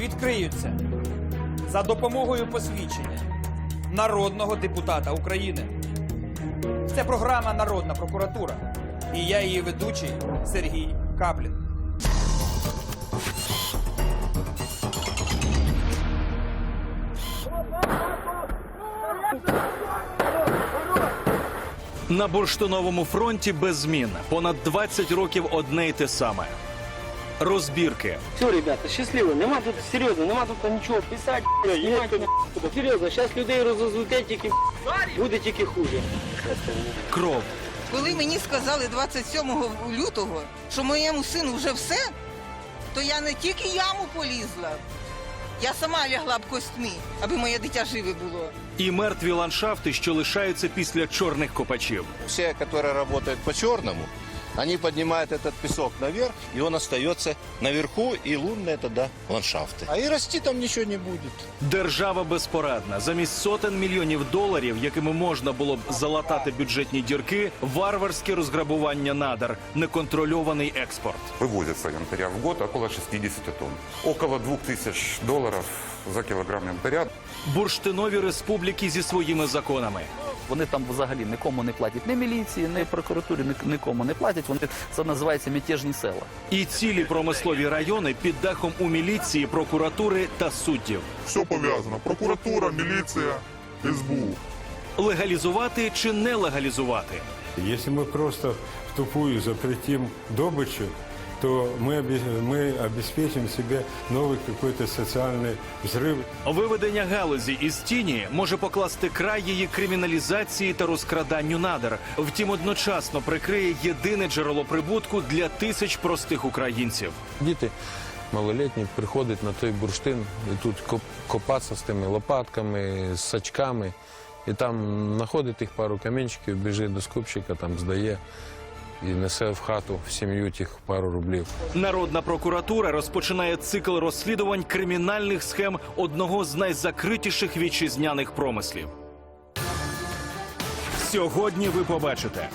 відкриються за допомогою посвідчення народного депутата України. Це програма Народна прокуратура. І я її ведучий Сергій Каплін. На бурштиновому фронті без змін понад 20 років одне й те саме. Розбірки, Все, ребята, щасливо. Нема тут серйозно, нема тут нічого писати. Серйозно, зараз людей розозлите тільки буде тільки хуже. кров, Коли мені сказали 27 лютого, що моєму сину вже все, то я не тільки яму полізла, я сама лягла б костьми, аби моє дитя живе було. і мертві ландшафти, що лишаються після чорних копачів. Все, которые работают по черному, они поднимают этот песок наверх, и он остается наверху, и лунные тогда ландшафты. А и расти там ничего не будет. Держава безпорадна. Замість сотень мільйонів доларів, якими можна було б залатати бюджетні дірки, варварське розграбування надар, неконтрольований експорт. Вывозится янтаря в год около 60 тонн. Около 2000 долларов за килограмм янтаря. Бурштинові республіки зі своїми законами. вони там взагалі нікому не платять, ні міліції, ні прокуратурі, нікому не платять. Вони це називається мятежні села. І цілі промислові райони під дахом у міліції, прокуратури та суддів. Все пов'язано. Прокуратура, міліція, СБУ. Легалізувати чи не легалізувати? Если мы просто в тупую запретим добычу, то мы, обе- мы обеспечим себе новый какой-то социальный взрыв. Виведення галузі із тіні може покласти край її криміналізації та розкраданню надр. Втім, одночасно прикриє єдине джерело прибутку для тисяч простих українців. Діти малолітні приходять на той бурштин і тут коп- копатися з тими лопатками, з сачками. І там знаходить тих пару камінчиків, біжить до скупщика, там здає і несе в хату в сім'ю тих пару рублів. Народна прокуратура розпочинає цикл розслідувань кримінальних схем одного з найзакритіших вітчизняних промислів. Сьогодні ви побачите.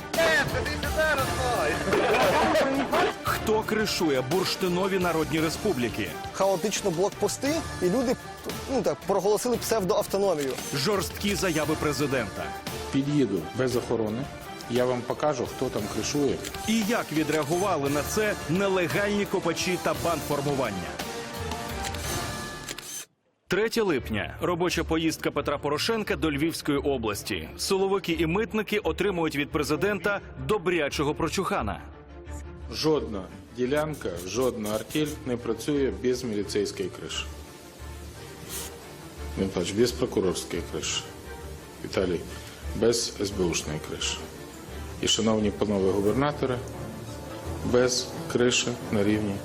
Хто кришує бурштинові народні республіки? хаотично блокпости, і люди ну так проголосили псевдоавтономію. Жорсткі заяви президента. Під'їду без охорони. Я вам покажу, хто там кришує. І як відреагували на це нелегальні копачі та бандформування? 3 липня робоча поїздка Петра Порошенка до Львівської області. Силовики і митники отримують від президента добрячого прочухана. Жодна ділянка, жодна артель не працює без міліцейської криші. Він бач, без прокурорської криші. Віталій, без СБУшної криші. І, шановні панове губернатори, без криші на рівні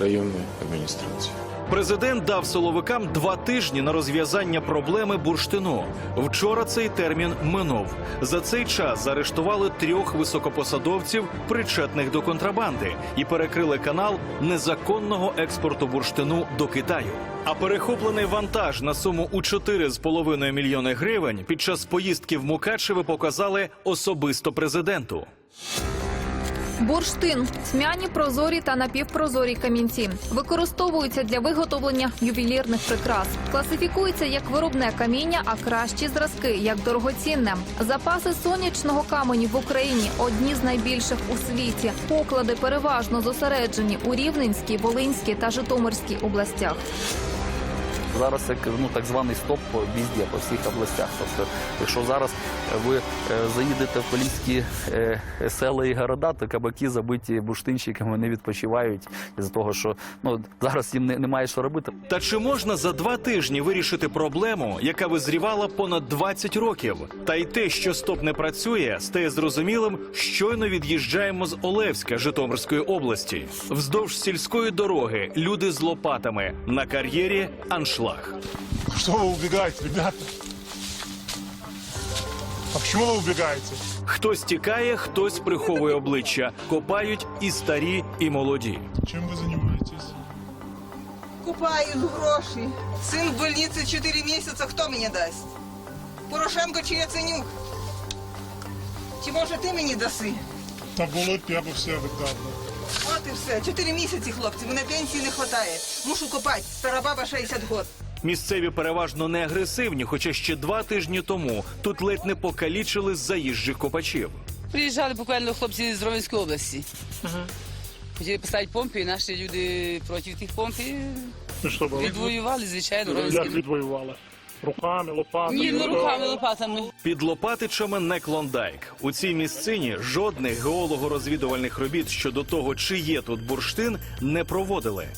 районної адміністрації. Президент дав силовикам два тижні на розв'язання проблеми бурштину. Вчора цей термін минув. За цей час заарештували трьох високопосадовців, причетних до контрабанди, і перекрили канал незаконного експорту бурштину до Китаю. А перехоплений вантаж на суму у 4,5 мільйони гривень під час поїздки в Мукачеве показали особисто президенту. Бурштин тьмяні прозорі та напівпрозорі камінці використовуються для виготовлення ювелірних прикрас. Класифікується як виробне каміння, а кращі зразки як дорогоцінне. Запаси сонячного каменю в Україні одні з найбільших у світі. Поклади переважно зосереджені у Рівненській, Волинській та Житомирській областях. Зараз як ну так званий стоп по візді, по всіх областях. Тобто, якщо зараз ви е, заїдете в поліські е, села і города, то кабаки забиті бурштинщиками не відпочивають із того, що ну зараз їм не, немає що робити. Та чи можна за два тижні вирішити проблему, яка визрівала понад 20 років? Та й те, що стоп не працює, стає зрозумілим, щойно від'їжджаємо з Олевська Житомирської області. Вздовж сільської дороги люди з лопатами на кар'єрі аншлаг стволах. Что вы убегаете, ребята? А почему вы убегаете? Хтось тікає, хтось приховує обличчя. Копають і старі, і молоді. Чем вы занимаетесь? Купаю гроші. Син в больниці 4 місяці, хто мені дасть? Порошенко чи Яценюк? Чи може ти мені даси? Та було б, я б все віддав. От і все. Чотири місяці, хлопці, мене пенсії не вистачає. Мушу копати. Стара баба 60 років. Місцеві переважно не агресивні, хоча ще два тижні тому тут ледь не покалічили заїжджих копачів. Приїжджали буквально хлопці з Ровенської області. Хотіли поставити помпи, і наші люди проти тих помп і Ну відвоювали, звичайно, Як відвоювали? Руками, лопатами? Ні, не руками, лопатами. Під Лопатичами не клондайк. У цій місцині жодних геолого-розвідувальних робіт щодо того, чи є тут бурштин, не проводили.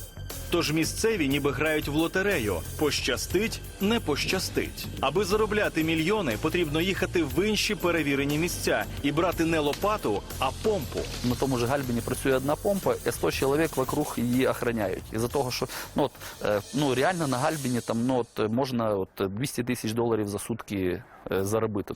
Тож місцеві ніби грають в лотерею. Пощастить, не пощастить. Аби заробляти мільйони, потрібно їхати в інші перевірені місця і брати не лопату, а помпу. На тому ж Гальбіні працює одна помпа, і 100 чоловік вокруг її охороняють. Із-за того, що ну, от, е, ну, реально на Гальбіні там, ну, от, можна от, 200 тисяч доларів за сутки е, заробити.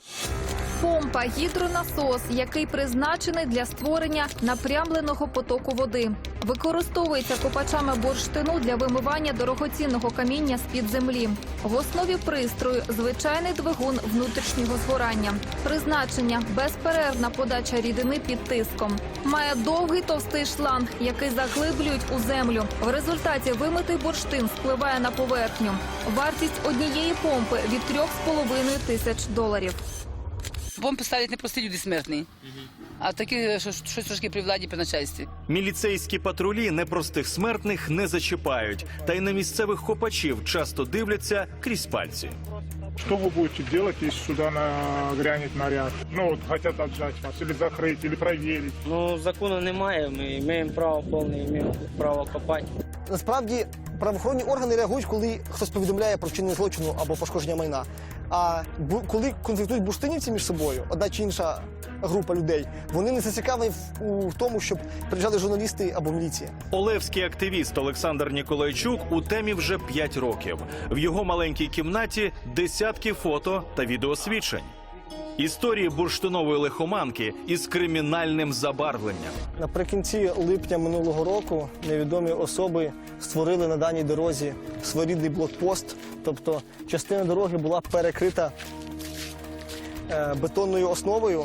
Помпа гідронасос, який призначений для створення напрямленого потоку води. Використовується копачами бурштину для вимивання дорогоцінного каміння з-під землі. В основі пристрою звичайний двигун внутрішнього згорання. Призначення безперервна подача рідини під тиском. Має довгий товстий шланг, який заглиблюють у землю. В результаті вимитий бурштин спливає на поверхню. Вартість однієї помпи від 3,5 тисяч доларів. Помпи ставлять не прості люди смертні, а такі, що щось трошки при владі, при начальстві. Міліцейські патрулі непростих смертних не зачіпають, та й на місцевих копачів часто дивляться крізь пальці. Что вы будете делать, если сюда нагрянет наряд? Ну, вот хотят отжать вас, или закрыть, или проверить. Ну, закону немає, ми маємо право повне, маємо право копати. Насправді правоохоронні органи реагують, коли хтось повідомляє про вчинення злочину або пошкодження майна. А коли конфліктують бурштинівці між собою, одна чи інша група людей, вони не зацікавлені у тому, щоб приїжджали журналісти або міліція. Олевський активіст Олександр Ніколайчук у темі вже 5 років. В його маленькій кімнаті десятки фото та відеосвідчень. Історії бурштинової лихоманки із кримінальним забарвленням. Наприкінці липня минулого року невідомі особи створили на даній дорозі своєрідний блокпост. Тобто частина дороги була перекрита е, бетонною основою.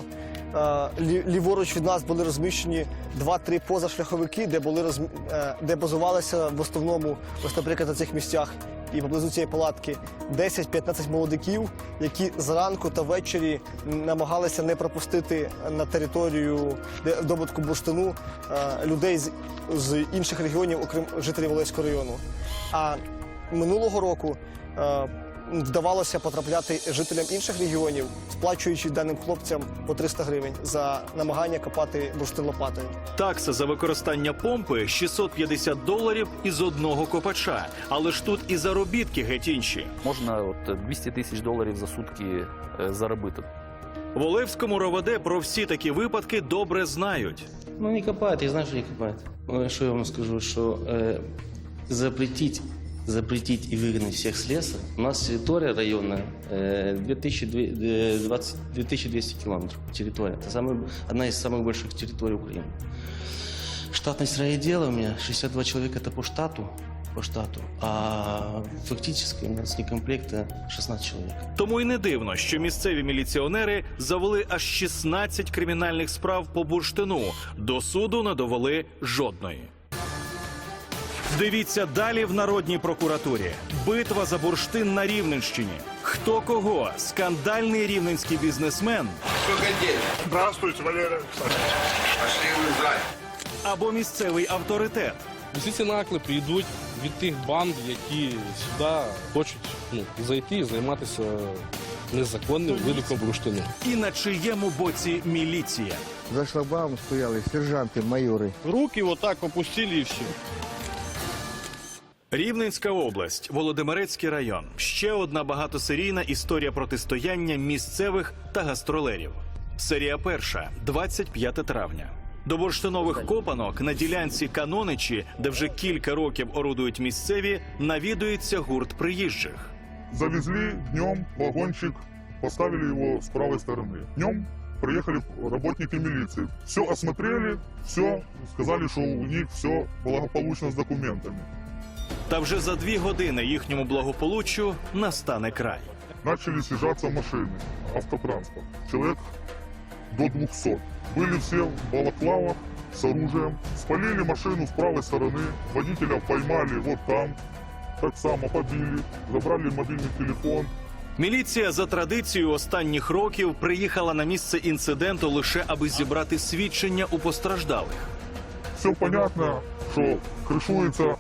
Е, лі- ліворуч від нас були розміщені два-три позашляховики, де були розм... е, де базувалися в основному, ось, наприклад, на цих місцях і поблизу цієї палатки 10-15 молодиків, які зранку та ввечері намагалися не пропустити на територію добутку бурштину е, людей з, з інших регіонів, окрім жителів Олеського району. А минулого року е, вдавалося потрапляти жителям інших регіонів, сплачуючи даним хлопцям по 300 гривень за намагання копати бурштин лопатою. Такса за використання помпи 650 доларів із одного копача. Але ж тут і заробітки геть інші. Можна от, 200 тисяч доларів за сутки е, заробити. В Олевському РОВД про всі такі випадки добре знають. Ну, не копають, я знаю, що не копають. Ну, Що я вам скажу, що е, запретить, запретить и выгнать всех с леса. У нас территория районная э, 2200, 2200 километров территория. Это самая, одна из самых больших территорий Украины. Штатность райотдела у меня 62 человека это по штату, по штату, а фактически у нас некомплекта 16 человек. Тому й не дивно, що місцеві міліціонери завели аж 16 кримінальних справ по бурштину. До суду не довели жодної. Дивіться далі в народній прокуратурі. Битва за бурштин на Рівненщині. Хто кого? Скандальний рівненський бізнесмен Здравствуйте, Александрович. або місцевий авторитет. Всі ці накли прийдуть від тих банд, які сюди хочуть ну, зайти і займатися незаконним видобутком бурштину. І на чиєму боці міліція. За шлагбаумом стояли сержанти, майори. Руки отак опустили і все. Рівненська область, Володимирецький район. Ще одна багатосерійна історія протистояння місцевих та гастролерів. Серія перша, 25 травня. До бурштинових копанок на ділянці Каноничі, де вже кілька років орудують місцеві, навідується гурт приїжджих. Завезли днем вагончик, поставили его с правой стороны. Днем приехали работники милиции. Все осмотрели, все, сказали, что у них все благополучно с документами. Та вже за дві години їхньому благополуччю настане край. Начали съезжаться машины, автотранспорт. Человек до 200. Были все в балаклавах с оружием. Спалили машину с правой стороны. Водителя поймали вот там. Так само побили. Забрали мобильный телефон. Міліція за традицією останніх років приїхала на місце інциденту лише аби зібрати свідчення у постраждалих. Все понятно, что крышуется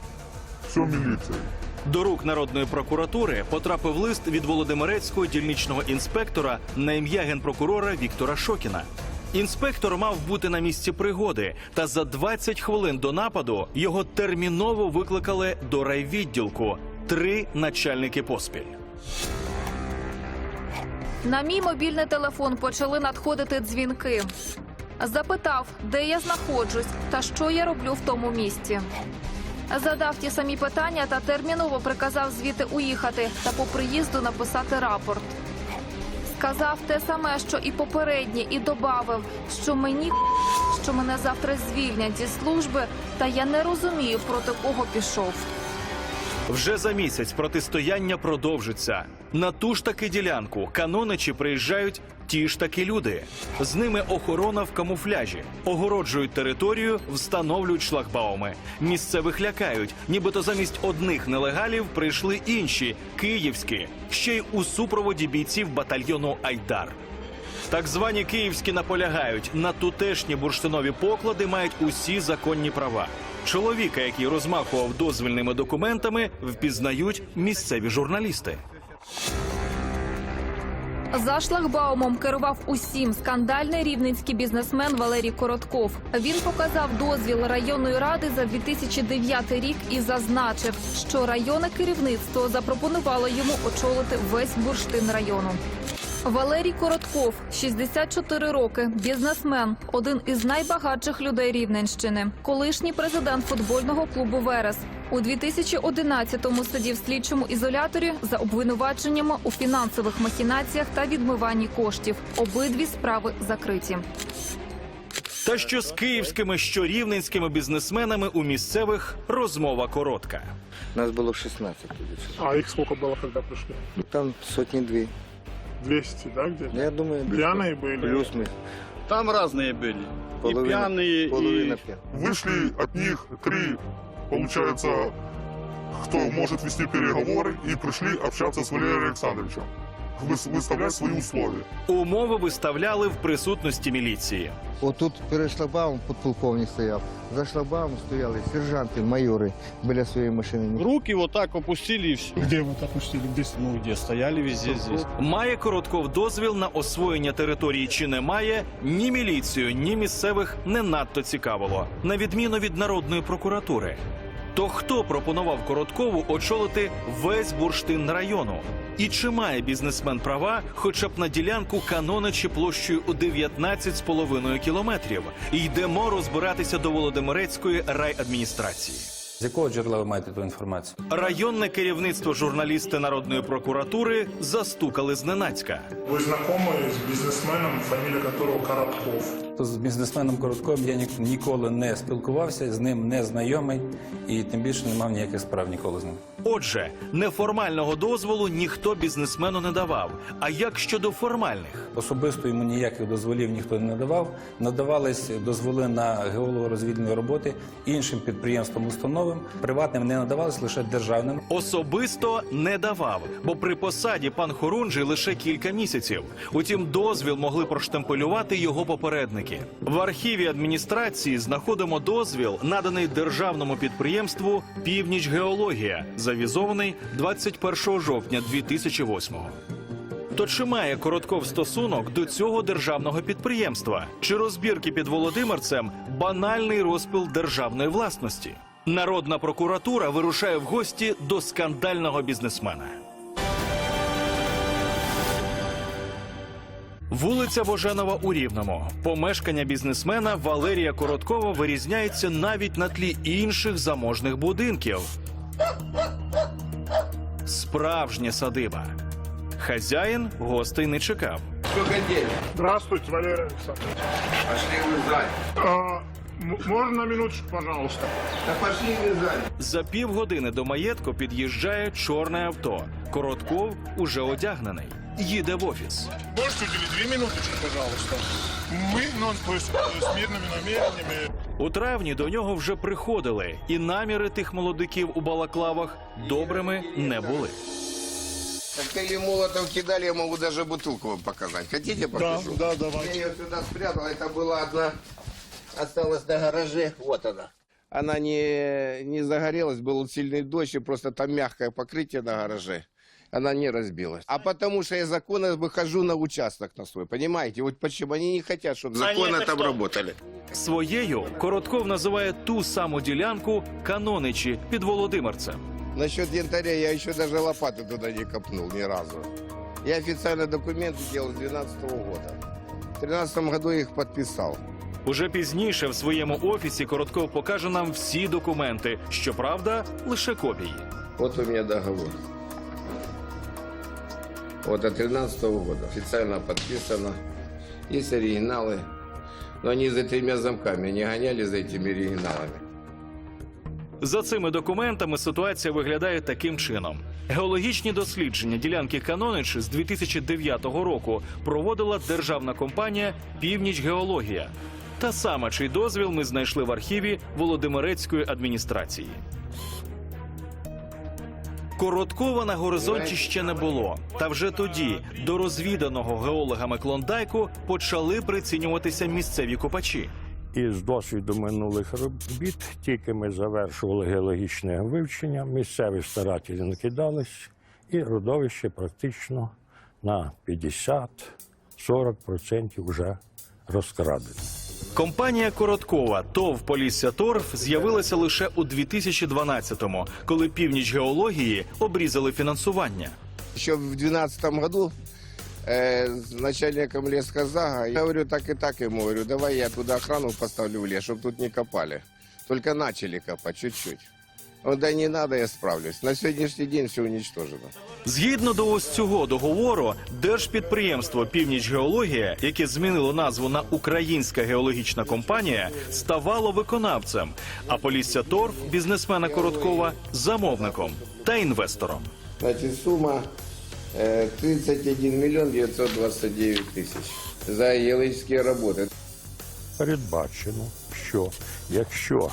все милицией. До рук народної прокуратури потрапив лист від Володимирецького дільничного інспектора на ім'я генпрокурора Віктора Шокіна. Інспектор мав бути на місці пригоди, та за 20 хвилин до нападу його терміново викликали до райвідділку. Три начальники поспіль. На мій мобільний телефон почали надходити дзвінки. Запитав, де я знаходжусь та що я роблю в тому місці. Задав ті самі питання та терміново приказав звідти уїхати та по приїзду написати рапорт. Сказав те саме, що і попередні, і добавив, що мені що мене завтра звільнять зі служби, та я не розумію, проти кого пішов. Вже за місяць протистояння продовжиться. На ту ж таки ділянку каноничі приїжджають ті ж таки люди. З ними охорона в камуфляжі, огороджують територію, встановлюють шлагбауми. Місцевих лякають, нібито замість одних нелегалів прийшли інші київські, ще й у супроводі бійців батальйону Айдар. Так звані київські наполягають на тутешні бурштинові поклади мають усі законні права. Чоловіка, який розмахував дозвільними документами, впізнають місцеві журналісти. За шлагбаумом керував усім скандальний рівненський бізнесмен Валерій Коротков. Він показав дозвіл районної ради за 2009 рік і зазначив, що районне керівництво запропонувало йому очолити весь бурштин району. Валерій Коротков, 64 роки, бізнесмен, один із найбагатших людей Рівненщини, колишній президент футбольного клубу Верес. У 2011-му сидів в слідчому ізоляторі за обвинуваченнями у фінансових махінаціях та відмиванні коштів. Обидві справи закриті. Та що з київськими, що рівненськими бізнесменами у місцевих розмова коротка. Нас було 16 тоді. А их сколько было, когда пришли? Ну, Там сотні дві. 200, да, где-то? Я думаю, десь Пьяные были? плюс ми. Там разные были. Половина, и пьяные, половина и... п'яна. Вышли от них три, получается, кто может вести переговоры, и пришли общаться с Валерием Александровичем. Выс- Выставлять свои условия. Умови виставляли в присутності міліції. Отут перед шлагбаумом подполковник стояв. За шлагбаумом стояли сержанти, майори біля своєї машини. Руки вот так опустили и все. Где вы так пустили? Где? Ну, где стояли везде здесь. Має Коротков дозвіл на освоєння території чи не має, ні міліцію, ні місцевих не надто цікавило, на відміну від народної прокуратури. То хто пропонував Короткову очолити весь бурштин району? І чи має бізнесмен права хоча б на ділянку каноничі площею у 19,5 кілометрів? Йдемо розбиратися до Володимирецької райадміністрації. З якого джерела ви маєте ту інформацію? Районне керівництво журналісти народної прокуратури застукали зненацька. Вы знакомы с бизнесменом, фамилия которого Коротков? То з бізнесменом Коротковим я ніколи не спілкувався, з ним не знайомий і тим більше не мав ніяких справ ніколи з ним. Отже, неформального дозволу ніхто бізнесмену не давав. А як щодо формальних? Особисто йому ніяких дозволів ніхто не надавав. Надавались дозволи на геолого-розвідні роботи іншим підприємствам, установам. Приватним не надавались лише державним. Особисто не давав, бо при посаді пан Хорунжий лише кілька місяців. Утім, дозвіл могли проштемпелювати його попередники. В архіві адміністрації знаходимо дозвіл, наданий державному підприємству Північ Геологія, завізований 21 жовтня 2008-го. То чи має Коротков стосунок до цього державного підприємства? Чи розбірки під Володимирцем банальний розпил державної власності? Народна прокуратура вирушає в гості до скандального бізнесмена. Вулиця Боженова у Рівному. Помешкання бізнесмена Валерія Короткова вирізняється навіть на тлі інших заможних будинків. Справжня садиба. Хазяїн гостей не чекав. Здравствуйте, Валерий Александрович. Пошли в заль. А, м- можно на минуточку, пожалуйста? Да пошли в заль. За півгодини до маєтку під'їжджає чорне авто. Коротков уже одягнений Їде в офіс. Можете уделить две минуточки, пожалуйста? Мы, ну, то есть, э, с мирными намерениями. У травні до нього вже приходили, і наміри тих молодиків у балаклавах добрими не були. Коктейли молотов кидали, я могу даже бутылку вам показать. Хотите, покажу? да, Я давайте. ее сюда спрятал, это была одна, осталась на гараже, вот она. Она не, не загорелась, был сильный дождь, и просто там мягкое покрытие на гараже. Она не разбилась. А потому что я законно выхожу на участок на свой, понимаете? Вот почему они не хотят, чтобы законно там работали. Своєю Коротков називає ту саму ділянку Каноничі під Володимирцем. Насчет янтаря я еще даже лопаты туда не копнул ни разу. Я официально документы делал с 2012 года. В 2013 году я их подписал. Уже пізніше в своєму офісі Коротков покаже нам всі документи. Щоправда, лише копії. Вот у меня договор. Вот от 2013 года. Официально подписано. Есть оригиналы. Но они за тремя замками. Они гоняли за этими оригиналами. За цими документами ситуація виглядає таким чином: геологічні дослідження ділянки Канонич з 2009 року проводила державна компанія Північ Геологія. Та сама чий дозвіл ми знайшли в архіві Володимирецької адміністрації. Короткова на горизонті ще не було. Та вже тоді до розвіданого геологами Клондайку почали прицінюватися місцеві копачі. Із досвіду минулих робіт тільки ми завершували геологічне вивчення, місцеві старателі накидались, і родовище практично на 50-40% вже розкрадено. Компанія Короткова ТОВ Полісся Торф з'явилася лише у 2012-му, коли північ геології обрізали фінансування. Ще в 2012 году э, начальником лесхозага, я говорю, так и так ему, говорю, давай я туда охрану поставлю в лес, чтобы тут не копали. Только начали копать чуть-чуть. Он, да не надо, я справлюсь. На сегодняшний день все уничтожено. Згідно до ось цього договору, держпідприємство Північ Геологія, яке змінило назву на Українська геологічна компанія, ставало виконавцем, а Полісся Торф бізнесмена Короткова замовником та інвестором. Значит, сумма э, 31 миллион 929 тысяч за геологические работы. Передбачено, що якщо е,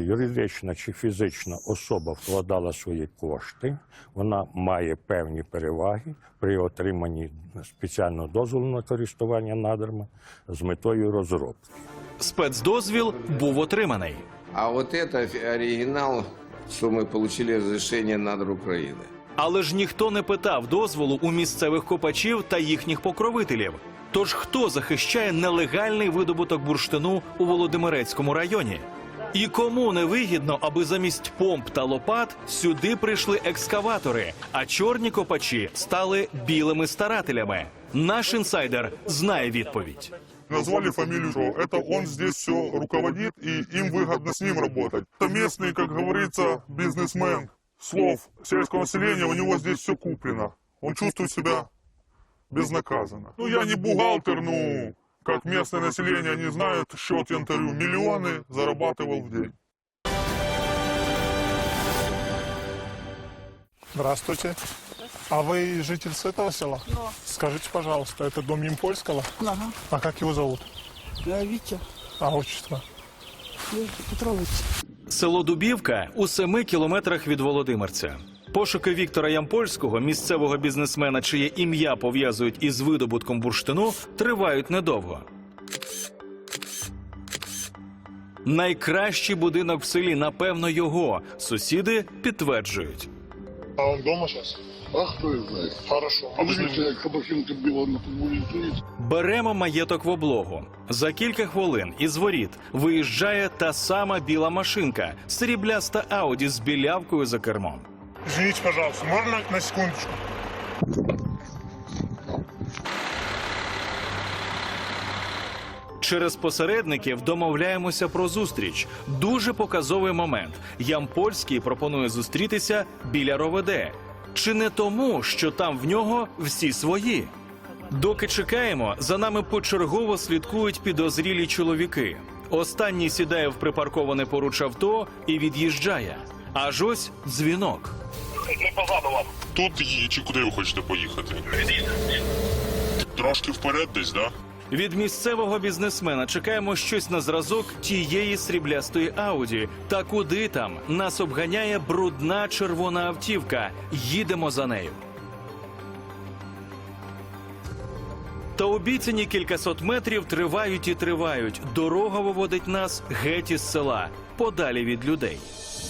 юридична чи фізична особа вкладала свої кошти, вона має певні переваги при отриманні спеціального дозволу на користування надрами з метою розробки. Спецдозвіл був отриманий. А вот это фи- оригинал, что мы получили разрешение надр Украины. Але ж ніхто не питав дозволу у місцевих копачів та їхніх покровителів. Тож хто захищає нелегальний видобуток бурштину у Володимирецькому районі? І кому не вигідно, аби замість помп та лопат сюди прийшли екскаватори, а чорні копачі стали білими старателями? Наш інсайдер знає відповідь. Назвали фамилию, что это он здесь все руководит, и им выгодно с ним работать. Это местный, как говорится, бизнесмен. Слов сельского населения, у него здесь все куплено. Он чувствует себя безнаказанно. Ну, я не бухгалтер, ну, как местное население, они знают счет янтарю. Миллионы зарабатывал в день. Здравствуйте. А вы житель с этого села? Да. Скажите, пожалуйста, это дом Ямпольского? Ага. А как его зовут? Вітя А отчество? Петрович. Село Дубівка у семи кілометрах від Володимирця. Пошуки Віктора Ямпольського, місцевого бізнесмена, чиє ім'я пов'язують із видобутком бурштину, тривають недовго. Найкращий будинок в селі, напевно, його. Сусіди підтверджують. А он дома сейчас? А кто их знает? Хорошо. А ним- Подивіться, як Хабахінка біла на футбольній турі. Беремо маєток в облогу. За кілька хвилин із воріт виїжджає та сама біла машинка, срібляста Ауді з білявкою за кермом. Извините, пожалуйста, можно на секундочку? Через посередників домовляємося про зустріч. Дуже показовий момент. Ямпольський пропонує зустрітися біля Роведе. Чи не тому, що там в нього всі свої? Доки чекаємо, за нами почергово слідкують підозрілі чоловіки. Останній сідає в припарковане поруч авто і від'їжджає. Аж ось дзвінок. Ми позаду вас. Тут є, чи куди ви хочете поїхати? Трошки вперед десь, да? Від місцевого бізнесмена чекаємо щось на зразок тієї сріблястої ауді. Та куди там нас обганяє брудна червона автівка. Їдемо за нею. Та обіцяні кількасот метрів тривають і тривають. Дорога виводить нас геть із села, подалі від людей.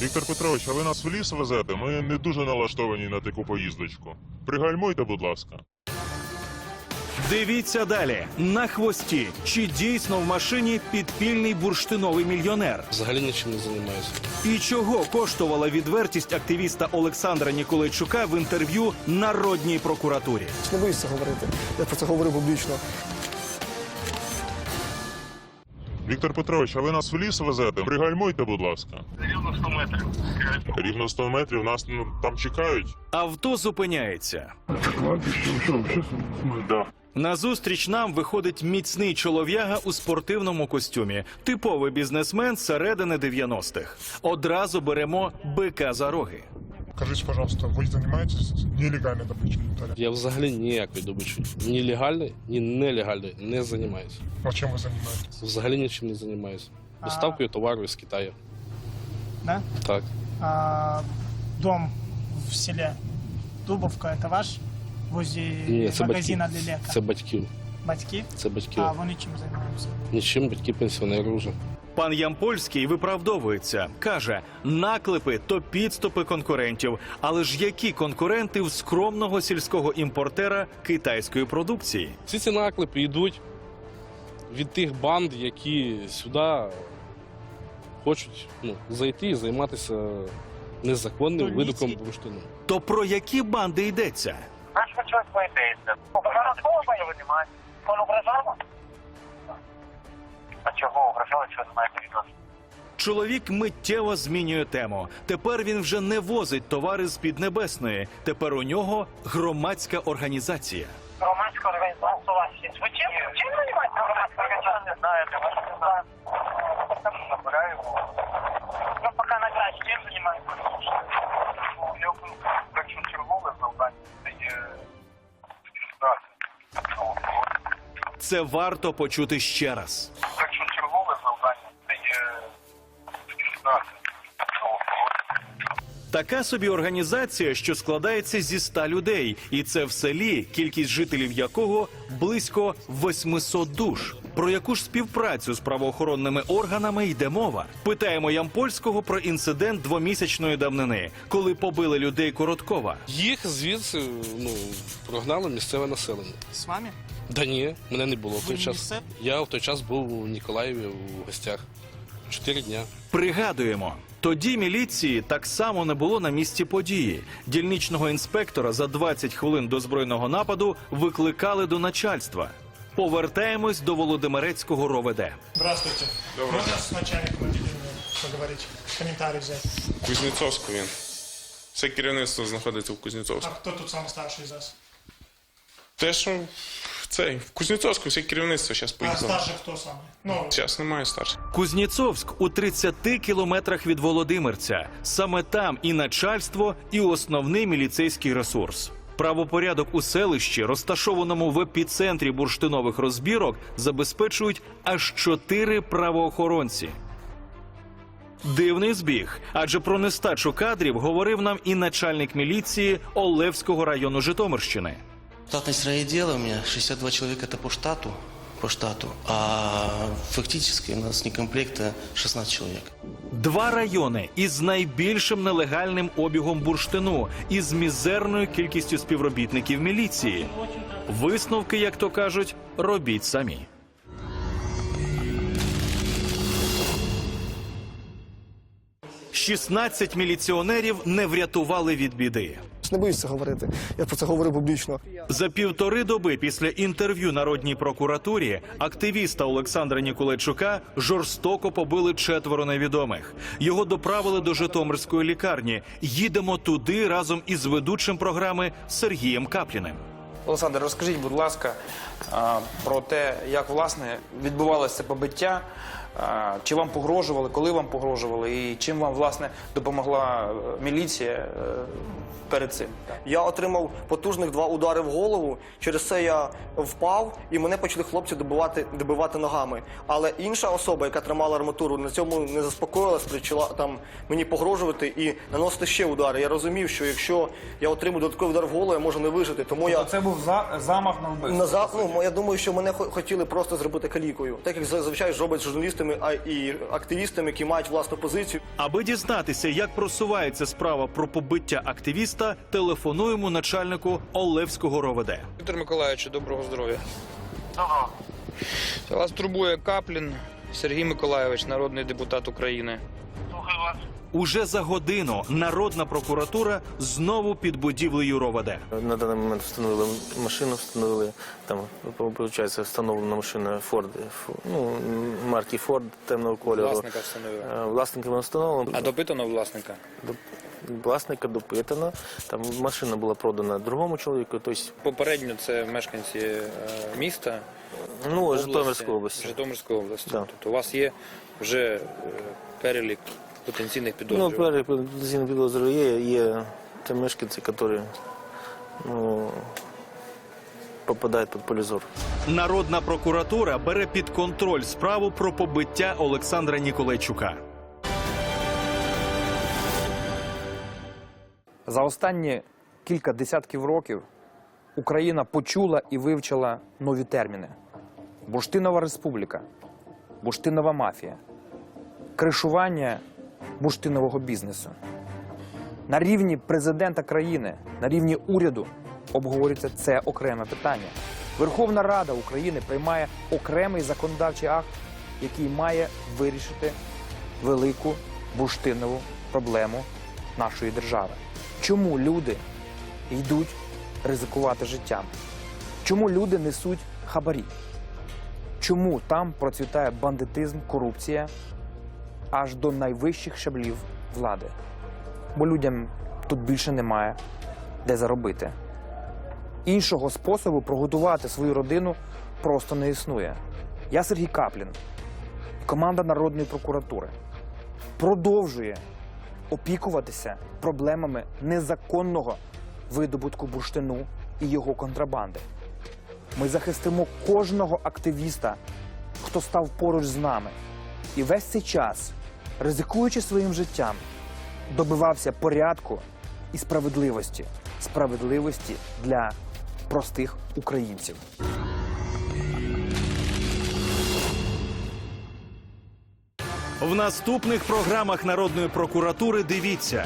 Віктор Петрович, а ви нас в ліс везете? Ми не дуже налаштовані на таку поїздочку. Пригальмуйте, будь ласка. Дивіться далі на хвості. Чи дійсно в машині підпільний бурштиновий мільйонер? Взагалі нічим не займаюся. І чого коштувала відвертість активіста Олександра Ніколайчука в інтерв'ю народній прокуратурі? Не боюсь це говорити. Я про це говорю публічно. Віктор Петрович, а ви нас в ліс везете? Пригальмуйте, будь ласка. Рівно 100 метрів. Рівно 100 метрів, нас ну, там чекають. Авто зупиняється. Да. Назустріч нам виходить міцний чолов'яга у спортивному костюмі, типовий бізнесмен середини 90-х. Одразу беремо бика за роги. Скажіть, пожалуйста, ви займаєтесь нелегальною добичою інвентаря? Я взагалі ніякою добичою. Ні легальної, ні нелегальної не займаюся. А чим ви займаєтесь? Взагалі нічим не займаюся. Доставкою товару з Китаю. Да? Так. А, дом в селе Дубовка, это ваш? Возле Ні, це магазина батьків. для лека. Це батьків. Батьки? Це батьків. А вони чим займаються? Нічим батьки пенсіонери вже. Пан Ямпольський виправдовується, каже: наклепи то підступи конкурентів. Але ж які конкуренти в скромного сільського імпортера китайської продукції? Всі ці наклепи йдуть від тих банд, які сюди хочуть ну, зайти і займатися незаконним видуком бурштину. То про які банди йдеться? Боїтеся? Обов'язково ви знімаєте. Воно ображало? А чого ображали, що не маєте? Чоловік миттєво змінює тему. Тепер він вже не возить товари з Піднебесної. Тепер у нього громадська організація. Громадська організація у вас є. Ви чим, чим займаєтеся громадська організація? Не знаєте, ви не. Набираємо. Ну, поки на час чим займаєтеся? Ну, я якщо чергове завдання, це є. Це варто почути ще раз. Така собі організація, що складається зі ста людей, і це в селі, кількість жителів якого близько 800 душ. Про яку ж співпрацю з правоохоронними органами йде мова? Питаємо Ямпольського про інцидент двомісячної давнини, коли побили людей Короткова. Їх звідси ну, прогнало місцеве населення. З вами? Да ні, мене не було в той час. Я в той час був у Ніколаєві у гостях. Чотири дня. Пригадуємо, тоді міліції так само не було на місці події. Дільничного інспектора за 20 хвилин до збройного нападу викликали до начальства. Повертаємось до Володимирецького роведе. Здравствуйте. Можно с начальником отделения поговорить? Комментарий взять. Кузнєцовську він. Все керівництво знаходиться в А Кузнєцовську. кто тут самый старший из вас? Те, що цей, в Кузнєцовську все керівництво зараз А поїхало. старший кто самый? Ну, Зараз немає старших. Кузнєцовськ у 30 кілометрах від Володимирця. Саме там і начальство, і основний міліцейський ресурс. Правопорядок у селищі, розташованому в епіцентрі бурштинових розбірок, забезпечують аж чотири правоохоронці. Дивний збіг, адже про нестачу кадрів говорив нам і начальник міліції Олевського району Житомирщини. Штатность райотдела у меня 62 человека это по штату, по штату, а фактически у нас некомплекта 16 человек. Два райони із найбільшим нелегальним обігом бурштину і з мізерною кількістю співробітників міліції. Висновки, як то кажуть, робіть самі. «16 міліціонерів не врятували від біди. Не боюсь це говорити. Я про це говорю публічно. За півтори доби після інтерв'ю народній прокуратурі активіста Олександра Ніколайчука жорстоко побили четверо невідомих. Його доправили до Житомирської лікарні. Їдемо туди разом із ведучим програми Сергієм Капліним. Олександр, розкажіть, будь ласка, про те, як власне відбувалося побиття, чи вам погрожували, коли вам погрожували, і чим вам власне допомогла е, міліція е, перед цим? Я отримав потужних два удари в голову. Через це я впав, і мене почали хлопці добивати, добивати ногами. Але інша особа, яка тримала арматуру, на цьому не заспокоїлась, почала там мені погрожувати і наносити ще удари. Я розумів, що якщо я отримаю додатковий удар в голову, я можу не вижити. Тому я Це був замах на вбивство. на за- ну, я думаю, що мене хотіли просто зробити калікою, так як зазвичай роблять з журналістами, а і активістами, які мають власну позицію. Аби дізнатися, як просувається справа про побиття активіста, телефонуємо начальнику Олевського РОВД. Віктор Миколаївич, доброго здоров'я. Вас турбує Каплін Сергій Миколаївич, народний депутат України. Уже за годину народна прокуратура знову під будівлею РОВД. На даний момент встановили машину, встановили там, виходить, встановлена машина Ford, ф- ну, марки Ford темного кольору. Власника встановили. Е, Власника не встановлено. А допитано власника? Власника допитано. Там машина була продана другому чоловіку, тобто, Попередньо це мешканці е, міста. ну, області, Житомирської області. Житомирської області. Да. Тобто у вас є вже е, перелік потенційних Ну, підозрюваних. перший потенційний підозрюваний є, є ті мешканці, які ну, попадають під поле зору. Народна прокуратура бере під контроль справу про побиття Олександра Ніколайчука. За останні кілька десятків років Україна почула і вивчила нові терміни: Бурштинова республіка, бурштинова мафія, кришування бурштинового бізнесу. На рівні президента країни, на рівні уряду обговорюється це окреме питання. Верховна Рада України приймає окремий законодавчий акт, який має вирішити велику бурштинову проблему нашої держави. Чому люди йдуть ризикувати життям? Чому люди несуть хабарі? Чому там процвітає бандитизм, корупція аж до найвищих щаблів влади? Бо людям тут більше немає де заробити. Іншого способу прогодувати свою родину просто не існує. Я Сергій Каплін, команда Народної прокуратури продовжує опікуватися проблемами незаконного видобутку бурштину і його контрабанди. Ми захистимо кожного активіста, хто став поруч з нами. І весь цей час, ризикуючи своїм життям, добивався порядку і справедливості. Справедливості для простих українців. В наступних програмах народної прокуратури дивіться.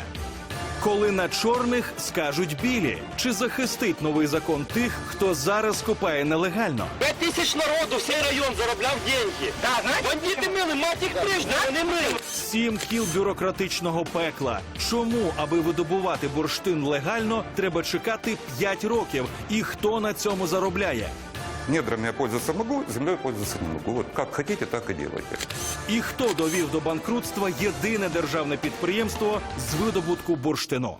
Коли на чорних скажуть білі, чи захистить новий закон тих, хто зараз копає нелегально? Пять тысяч народу, всей район заробляв деньги. Да, Бандиты мили, мать їх прижди, вони мили. Сім кіл бюрократичного пекла. Чому, аби видобувати бурштин легально, треба чекати 5 років? І хто на цьому заробляє? Недрами я пользоваться могу, землею пользоваться не могу. Вот как хотите, так и делайте. І хто довів до банкрутства єдине державне підприємство з видобутку бурштину?